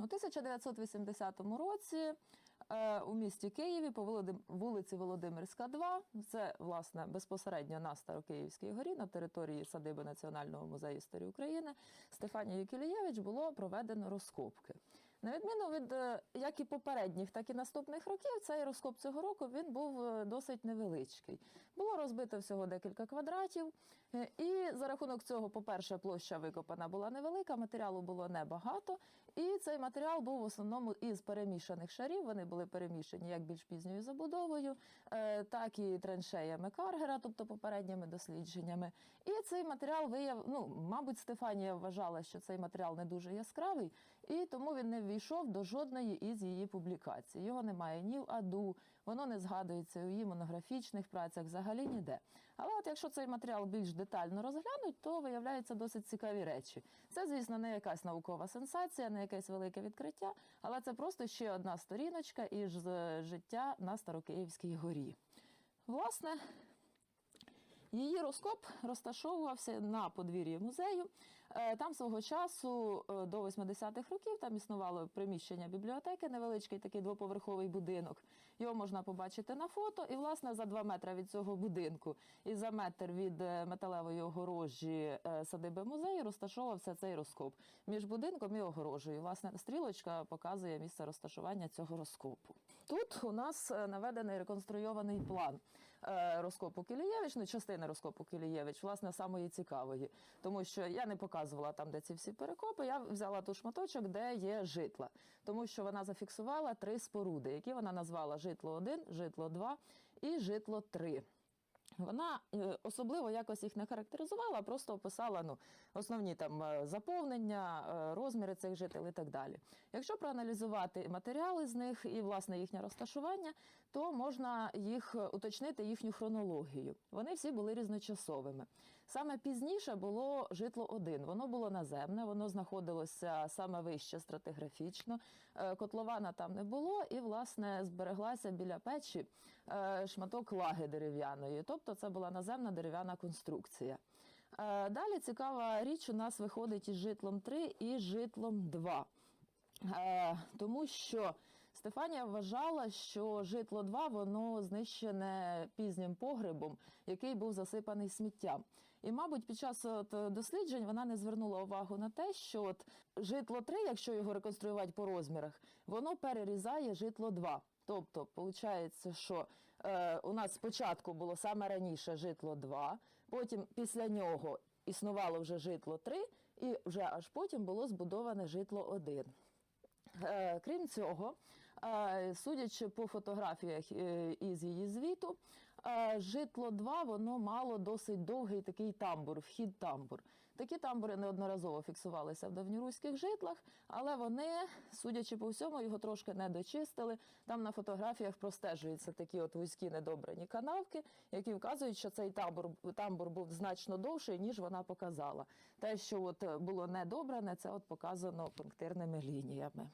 У 1980 році е, у місті Києві по вулиці Володимирська, 2, це власне безпосередньо на Старокиївській горі на території садиби Національного музею історії України Стефанією Кілієвич було проведено розкопки. На відміну від е, як і попередніх, так і наступних років, цей розкоп цього року він був е, досить невеличкий. Було розбито всього декілька квадратів, і за рахунок цього, по-перше, площа викопана була невелика, матеріалу було небагато. І цей матеріал був в основному із перемішаних шарів. Вони були перемішані як більш пізньою забудовою, е, так і траншеями Каргера, тобто попередніми дослідженнями. І цей матеріал вияв, ну, мабуть, Стефанія вважала, що цей матеріал не дуже яскравий, і тому він не ввійшов до жодної із її публікацій. Його немає ні в АДУ, воно не згадується у її монографічних працях, взагалі ніде. Але от якщо цей матеріал більш детально розглянуть, то виявляються досить цікаві речі. Це, звісно, не якась наукова сенсація, не якесь велике відкриття, але це просто ще одна сторіночка із е, життя на Старокиївській горі. Власне, Її розкоп розташовувався на подвір'ї музею. Е, Там свого часу е, до 80-х років там існувало приміщення бібліотеки, невеличкий такий двоповерховий будинок. Його можна побачити на фото. І, власне, за два метри від цього будинку і за метр від е, металевої огорожі садиби музею розташовувався цей розкоп між будинком і огорожею. Власне, стрілочка показує місце розташування цього розкопу. Тут у нас наведений реконструйований план розкопу Кілієвич, ну частини розкопу Кілієвич, власне, самої цікавої, тому що я не показувала там, де ці всі перекопи. Я взяла ту шматочок, де є житла, тому що вона зафіксувала три споруди, які вона назвала житло 1, житло 2 і житло 3. Вона е, особливо якось їх не характеризувала, просто описала ну, основні там е, заповнення, е, розміри цих жителів і так далі. Якщо проаналізувати матеріали з них і власне їхнє розташування, то можна їх уточнити їхню хронологію. Вони всі були різночасовими. Саме пізніше було житло 1 Воно було наземне, воно знаходилося саме вище стратиграфічно. Е, Котлована там не було, і власне збереглася біля печі е, шматок лаги дерев'яної. Тобто це була наземна дерев'яна конструкція. Е, Далі цікава річ у нас виходить із житлом 3 і житлом 2. Е, Тому що Стефанія вважала, що житло 2 воно знищене пізнім погребом, який був засипаний сміттям. І, мабуть, під час от, е, досліджень вона не звернула увагу на те, що от житло 3, якщо його реконструювати по розмірах, воно перерізає житло 2. Тобто, виходить, що е, у нас спочатку було саме раніше житло 2, потім після нього існувало вже житло 3, і вже аж потім було збудоване житло 1. Е, Крім цього, е, судячи по фотографіях із її звіту, житло 2 воно мало досить довгий такий тамбур, вхід тамбур. Такі тамбури неодноразово фіксувалися в давньоруських житлах, але вони, судячи по всьому, його трошки не дочистили. Там на фотографіях простежуються такі от вузькі недобрані канавки, які вказують, що цей тамбур, тамбур був значно довший, ніж вона показала. Те, що от було недобране, це от показано пунктирними лініями.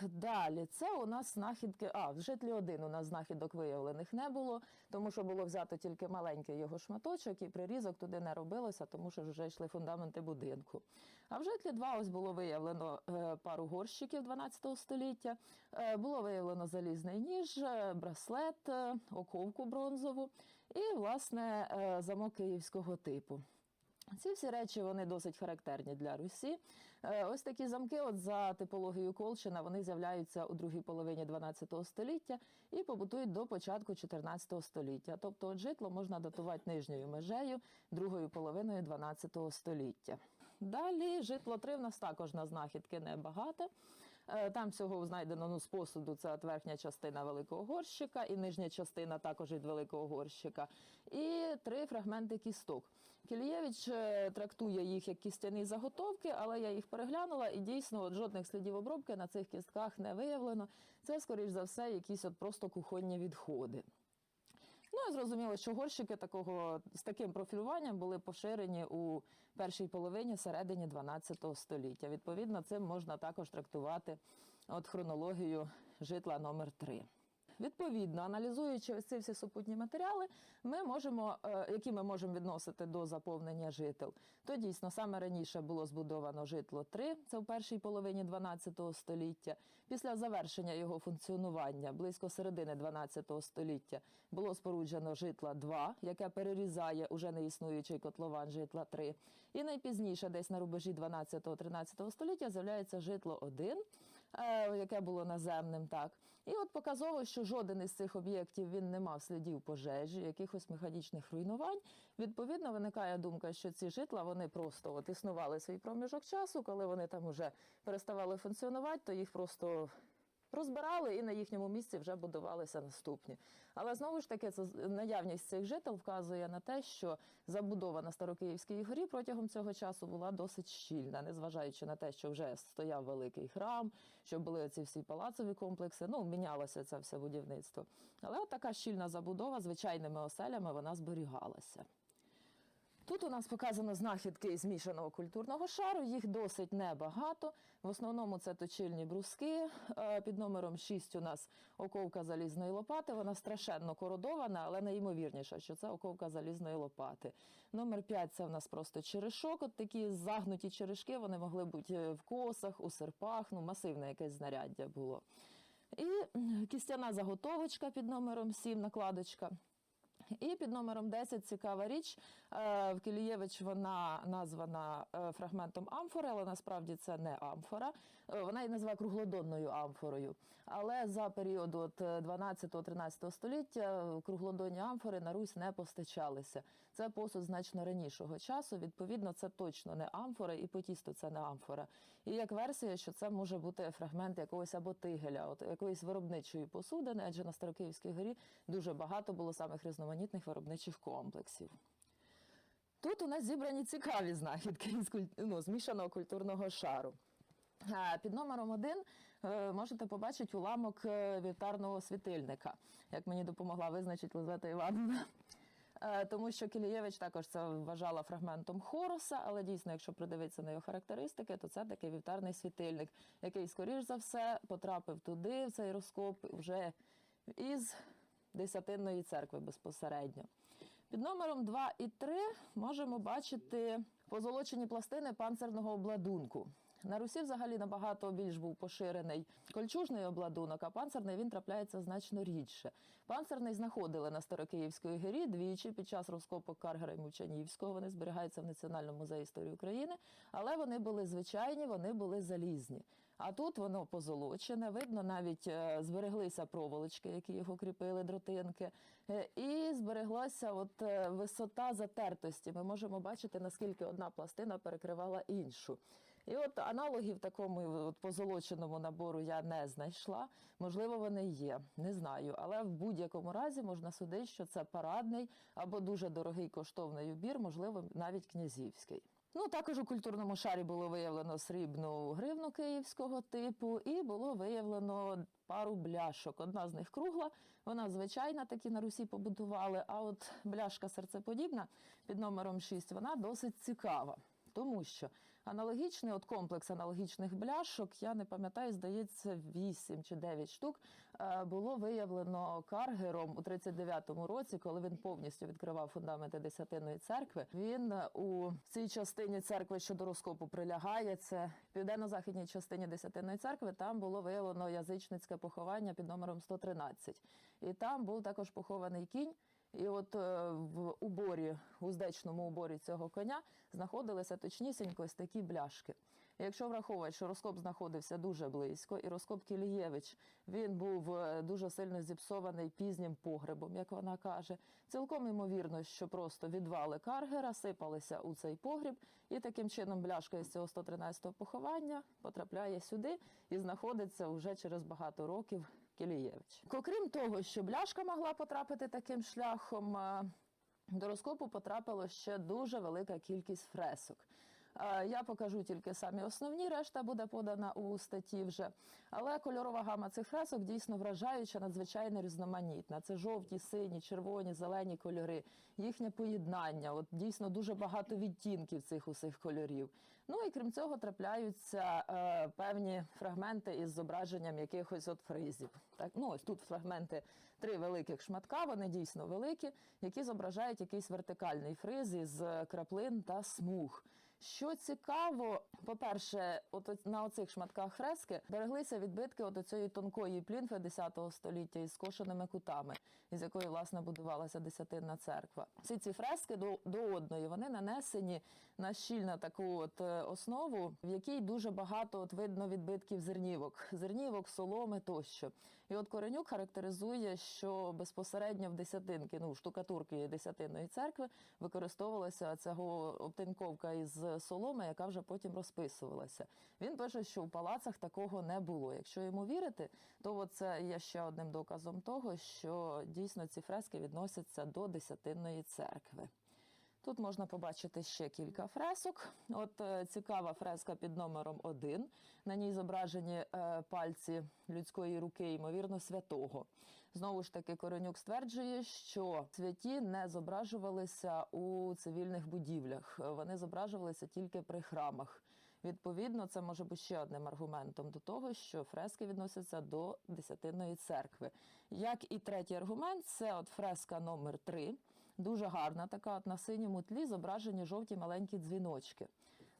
Далі, це у нас знахідки. А, в житлі один у нас знахідок виявлених не було, тому що було взято тільки маленький його шматочок, і прирізок туди не робилося, тому що вже йшли фундаменти будинку. А в житлі два ось було виявлено е, пару горщиків 12 століття, е, було виявлено залізний ніж, е, браслет, оковку бронзову і, власне, замок київського типу. Ці всі речі вони досить характерні для Русі. Е, Ось такі замки, от за типологією Колчина, вони з'являються у другій половині 12 століття і побутують до початку 14 століття. Тобто, от житло можна датувати нижньою межею другою половиною 12 століття. Далі житло три в нас також на знахідки небагато. Е, Там всього знайдено ну, з посуду це от верхня частина великого горщика і нижня частина також від великого горщика. І три фрагменти кісток. Кілієвич е, трактує їх як кістяні заготовки, але я їх переглянула і дійсно от, жодних слідів обробки на цих кістках не виявлено. Це, скоріш за все, якісь от просто кухонні відходи. Ну і зрозуміло, що горщики такого з таким профілюванням були поширені у першій половині середині 12 століття. Відповідно, цим можна також трактувати от хронологію житла номер 3 Відповідно, аналізуючи ці всі супутні матеріали, ми можемо, е, які ми можемо відносити до заповнення жител, то дійсно саме раніше було збудовано житло 3, це в першій половині 12 століття. Після завершення його функціонування близько середини 12 століття було споруджено житла 2, яке перерізає уже неіснуючий котлован житла 3. І найпізніше, десь на рубежі 12-13 століття, з'являється житло 1, е, яке було наземним. Так і от показово, що жоден із цих об'єктів він не мав слідів пожежі, якихось механічних руйнувань. Відповідно, виникає думка, що ці житла вони просто от існували свій проміжок часу, коли вони там вже переставали функціонувати, то їх просто. Розбирали і на їхньому місці вже будувалися наступні. Але знову ж таки, це наявність цих жител вказує на те, що забудова на Старокиївській горі протягом цього часу була досить щільна, незважаючи на те, що вже стояв великий храм, що були ці всі палацові комплекси. Ну, мінялося це все будівництво. Але от така щільна забудова звичайними оселями вона зберігалася. Тут у нас показано знахідки змішаного культурного шару. Їх досить небагато. В основному це точильні бруски. Е, Під номером 6 у нас оковка залізної лопати. Вона страшенно кородована, але найімовірніше, що це оковка залізної лопати. Номер 5 це в нас просто черешок. От такі загнуті черешки. Вони могли бути е, в косах, у серпах. Ну, масивне якесь знаряддя було. І кістяна заготовочка під номером 7, накладочка. І під номером 10 цікава річ. Е, В Кілієвич вона названа е, фрагментом амфори, але насправді це не амфора. Е, Вона її називає круглодонною амфорою. Але за період от 12-13 століття круглодонні амфори на Русь не постачалися. Це посуд значно ранішого часу. Відповідно, це точно не амфора, і потісто це не амфора. І як версія, що це може бути фрагмент якогось або тигеля, от якоїсь виробничої посудини, адже на Старокиївській горі дуже багато було самих різноманітних виробничих комплексів. Тут у нас зібрані цікаві знахідки із ну, змішаного культурного шару. Під номером один е, можете побачити уламок е, вівтарного світильника, як мені допомогла визначити Лизавета Івановна. Е, Тому що Кілієвич також це вважала фрагментом хороса, але дійсно, якщо придивитися на його характеристики, то це такий вівтарний світильник, який, скоріш за все, потрапив туди, в цей розкоп, вже із Десятинної церкви безпосередньо. Під номером 2 і 3 можемо бачити позолочені пластини панцирного обладунку. На Русі взагалі набагато більш був поширений кольчужний обладунок, а панцирний він трапляється значно рідше. Панцирний знаходили на Старокиївській горі двічі під час розкопок Каргера і Мовчанівського. Вони зберігаються в Національному музеї історії України, але вони були звичайні, вони були залізні. А тут воно позолочене, видно, навіть е, збереглися проволочки, які його кріпили, дротинки, Е, і збереглася от е, висота затертості. Ми можемо бачити, наскільки одна пластина перекривала іншу. І от аналогів такому от позолоченому набору я не знайшла. Можливо, вони є, не знаю. Але в будь-якому разі можна судити, що це парадний або дуже дорогий коштовний убір, можливо, навіть князівський. Ну, також у культурному шарі було виявлено срібну гривну київського типу, і було виявлено пару бляшок. Одна з них кругла, вона звичайна, такі на Русі побудували. А от бляшка серцеподібна під номером 6, вона досить цікава. Тому що аналогічний от комплекс аналогічних бляшок, я не пам'ятаю, здається, 8 чи 9 штук е, було виявлено каргером у 39-му році, коли він повністю відкривав фундаменти Десятинної церкви. Він е, у цій частині церкви, що до розкопу прилягає, це південно-західній частині Десятинної церкви. Там було виявлено язичницьке поховання під номером 113. І там був також похований кінь. І от е, в уборі, в уздечному уборі цього коня знаходилися точнісінько ось такі бляшки. І Якщо враховувати, що розкоп знаходився дуже близько, і розкоп Кілієвич він був е, дуже сильно зіпсований пізнім погребом, як вона каже. Цілком ймовірно, що просто відвали каргера сипалися у цей погріб, і таким чином бляшка із цього 113-го поховання потрапляє сюди і знаходиться вже через багато років Кілієвич. Окрім того, що бляшка могла потрапити таким шляхом, е, до розкопу потрапило ще дуже велика кількість фресок. Е, Я покажу тільки самі основні, решта буде подана у статті вже. Але кольорова гама цих фресок дійсно вражаюча, надзвичайно різноманітна. Це жовті, сині, червоні, зелені кольори, їхнє поєднання. От дійсно дуже багато відтінків цих усіх кольорів. Ну і крім цього, трапляються е, певні фрагменти із зображенням якихось от фризів. Так, ну ось тут фрагменти три великих шматка, вони дійсно великі, які зображають якийсь вертикальний фриз із е, краплин та смуг. Що цікаво, по-перше, от на оцих шматках фрески береглися відбитки от цієї тонкої плінфи 10 століття із скошеними кутами, із якої власне будувалася десятинна церква. Всі ці фрески до, до одної вони нанесені на щільну таку от е, основу, в якій дуже багато от видно відбитків зернівок, зернівок, соломи тощо. І от Коренюк характеризує, що безпосередньо в десятинки, ну штукатурки десятинної церкви використовувалася цього обтинковка із соломи, яка вже потім розписувалася. Він пише, що в палацах такого не було. Якщо йому вірити, то це є ще одним доказом того, що дійсно ці фрески відносяться до десятинної церкви. Тут можна побачити ще кілька фресок. От е, цікава фреска під номером 1. На ній зображені е, пальці людської руки, ймовірно, святого. Знову ж таки, Коронюк стверджує, що святі не зображувалися у цивільних будівлях, вони зображувалися тільки при храмах. Відповідно, це може бути ще одним аргументом до того, що фрески відносяться до десятинної церкви. Як і третій аргумент, це от фреска номер 3 Дуже гарна, така от на синьому тлі зображені жовті маленькі дзвіночки.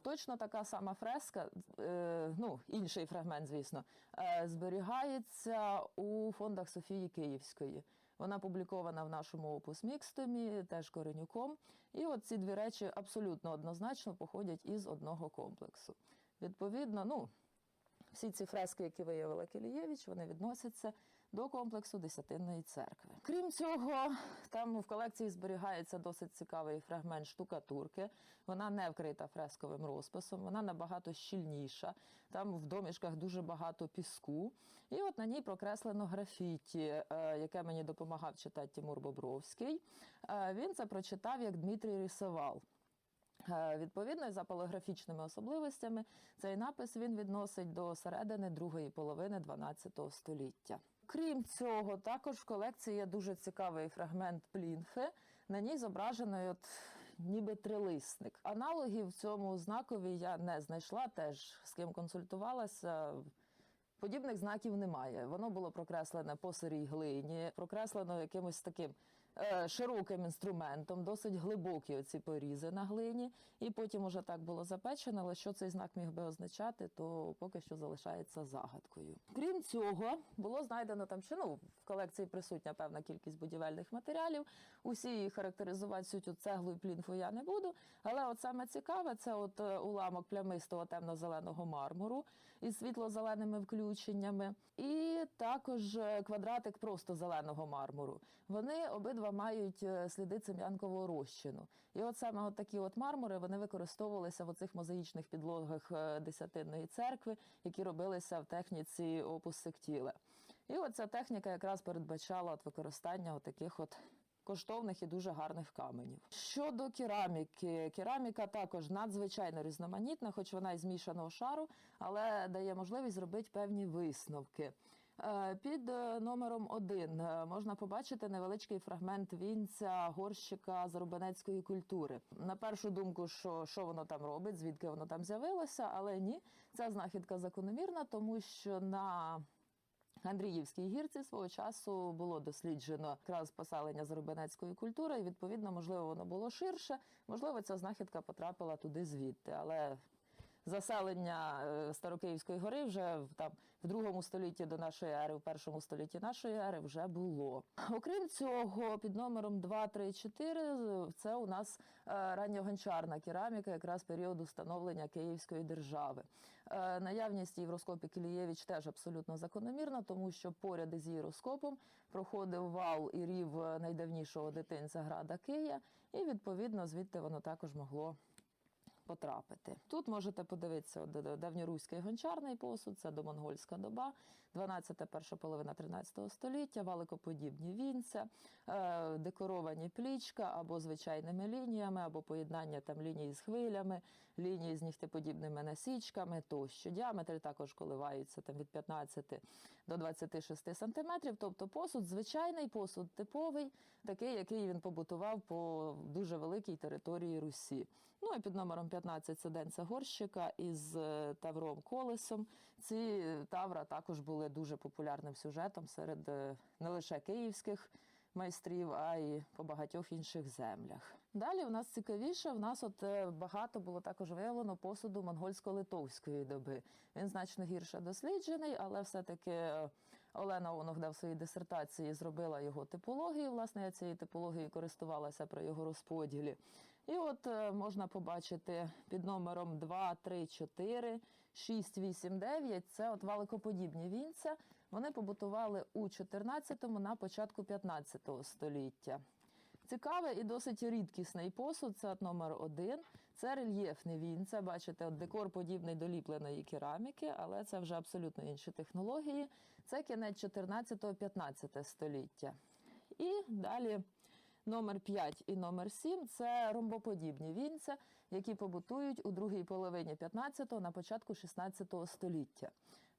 Точно така сама фреска, е, ну інший фрагмент, звісно, е, зберігається у фондах Софії Київської. Вона публікована в нашому опус мікстомі, теж коренюком. І от ці дві речі абсолютно однозначно походять із одного комплексу. Відповідно, ну всі ці фрески, які виявила Кілієвич, вони відносяться до комплексу Десятинної церкви. Крім цього, там в колекції зберігається досить цікавий фрагмент штукатурки. Вона не вкрита фресковим розписом, вона набагато щільніша. Там в домішках дуже багато піску. І от на ній прокреслено графіті, е, яке мені допомагав читати Тимур Бобровський. Е, Він це прочитав як Дмитрій Рисовал. Е, Відповідно, за поліграфічними особливостями, цей напис він відносить до середини другої половини 12 століття. Крім цього, також в колекції є дуже цікавий фрагмент плінфи. На ній зображений от ніби трилисник. Аналогів цьому знакові я не знайшла, теж з ким консультувалася. Подібних знаків немає. Воно було прокреслене по сирій глині, прокреслено якимось таким широким інструментом, досить глибокі оці порізи на глині. І потім уже так було запечено, але що цей знак міг би означати, то поки що залишається загадкою. Крім цього, було знайдено там ще ну, в колекції присутня певна кількість будівельних матеріалів. Усі її характеризувати суть цеглу і плінфу я не буду. Але от саме цікаве, це от е, уламок плямистого темно-зеленого мармуру із світло-зеленими включеннями, і також е, квадратик просто зеленого мармуру. Вони обидва мають е, сліди цем'янкового розчину. І от саме от такі от мармури вони використовувалися в оцих мозаїчних підлогах е, десятинної церкви, які робилися в техніці опус сектіле. І от ця техніка якраз передбачала от використання от таких от коштовних і дуже гарних каменів. Щодо кераміки, кераміка також надзвичайно різноманітна, хоч вона із змішаного шару, але дає можливість зробити певні висновки. Е, Під е, номером один е, можна побачити невеличкий фрагмент вінця горщика зарубанецької культури. На першу думку, що, що воно там робить, звідки воно там з'явилося, але ні, ця знахідка закономірна, тому що на Андріївській гірці свого часу було досліджено якраз поселення зарубинецької культури, і відповідно, можливо, воно було ширше. Можливо, ця знахідка потрапила туди звідти, але заселення е, Старокиївської гори вже в там в другому столітті до нашої ери, в першому столітті нашої ери вже було. Окрім цього, під номером 2, 3, 4 це у нас е, ранньогончарна кераміка, якраз періоду становлення Київської держави. Е, Наявність її в розкопі Кілієвич теж абсолютно закономірна, тому що поряд із її проходив вал і рів найдавнішого дитинця града Кия, і відповідно звідти воно також могло потрапити. Тут можете подивитися до давньоруський гончарний посуд, це домонгольська доба. 12 перша половина 13 століття, валикоподібні вінця, е, декоровані плічка або звичайними лініями, або поєднання там ліній з хвилями, лінії з нігтеподібними насічками тощо. Діаметри також коливаються там від 15 до 26 сантиметрів. Тобто посуд звичайний, посуд типовий, такий, який він побутував по дуже великій території Русі. Ну і під номером 15 це денця горщика із е, тавром колесом. Ці тавра також були дуже популярним сюжетом серед е, не лише київських майстрів, а й по багатьох інших землях. Далі у нас цікавіше, в нас от е, багато було також виявлено посуду монгольсько-литовської доби. Він значно гірше досліджений, але все-таки е, Олена Оногда в своїй дисертації зробила його типологію. Власне, я цією типологією користувалася при його розподілі. І от е, можна побачити під номером 2, 3, 4, 6, 8, 9 це от валикоподібні вінця. Вони побутували у 14-му на початку 15 століття. Цікавий і досить рідкісний посуд. Це от номер один. Це рельєфне вінце. Бачите, от декор подібний до ліпленої кераміки, але це вже абсолютно інші технології. Це кінець 14-15 століття. І далі номер 5 і номер 7 це ромбоподібні вінця, які побутують у другій половині 15-го на початку 16 століття.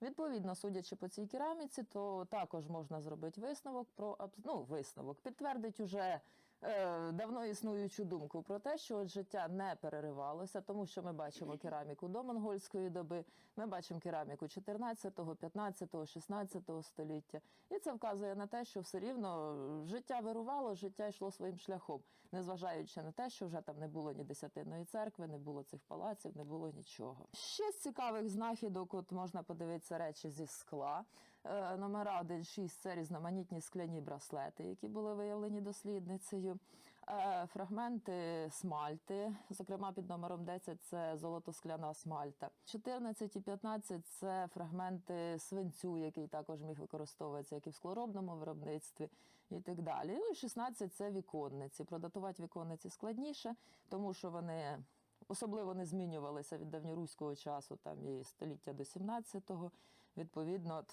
Відповідно, судячи по цій кераміці, то також можна зробити висновок про ну, висновок, підтвердить уже е, давно існуючу думку про те, що от життя не переривалося, тому що ми бачимо кераміку до монгольської доби, ми бачимо кераміку 14, 15, 16 століття. І це вказує на те, що все рівно життя вирувало, життя йшло своїм шляхом, незважаючи на те, що вже там не було ні десятинної церкви, не було цих палаців, не було нічого. Ще з цікавих знахідок, от можна подивитися речі зі скла. Е, Номера 1-6 – це різноманітні скляні браслети, які були виявлені дослідницею. Е, Фрагменти смальти, зокрема під номером 10 це золотоскляна смальта. 14 і 15 це фрагменти свинцю, який також міг використовуватися як і в склоробному виробництві, і так далі. Ну і 16 це віконниці. Продатувати віконниці складніше, тому що вони особливо не змінювалися від давньоруського часу, там і століття до 17-го. Відповідно,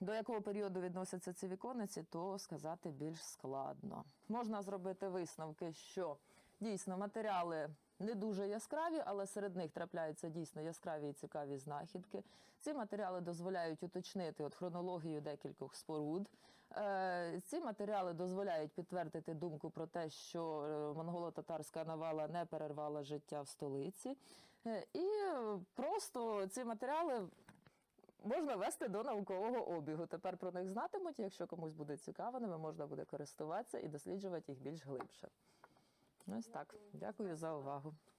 до якого періоду відносяться ці віконниці, то сказати більш складно. Можна зробити висновки, що дійсно матеріали не дуже яскраві, але серед них трапляються дійсно яскраві і цікаві знахідки. Ці матеріали дозволяють уточнити от хронологію декількох споруд. Е, Ці матеріали дозволяють підтвердити думку про те, що е, монголо-татарська навала не перервала життя в столиці. Е, І просто ці матеріали можна вести до наукового обігу. Тепер про них знатимуть. Якщо комусь буде цікаво, ними можна буде користуватися і досліджувати їх більш глибше. Ось так. Дякую за увагу.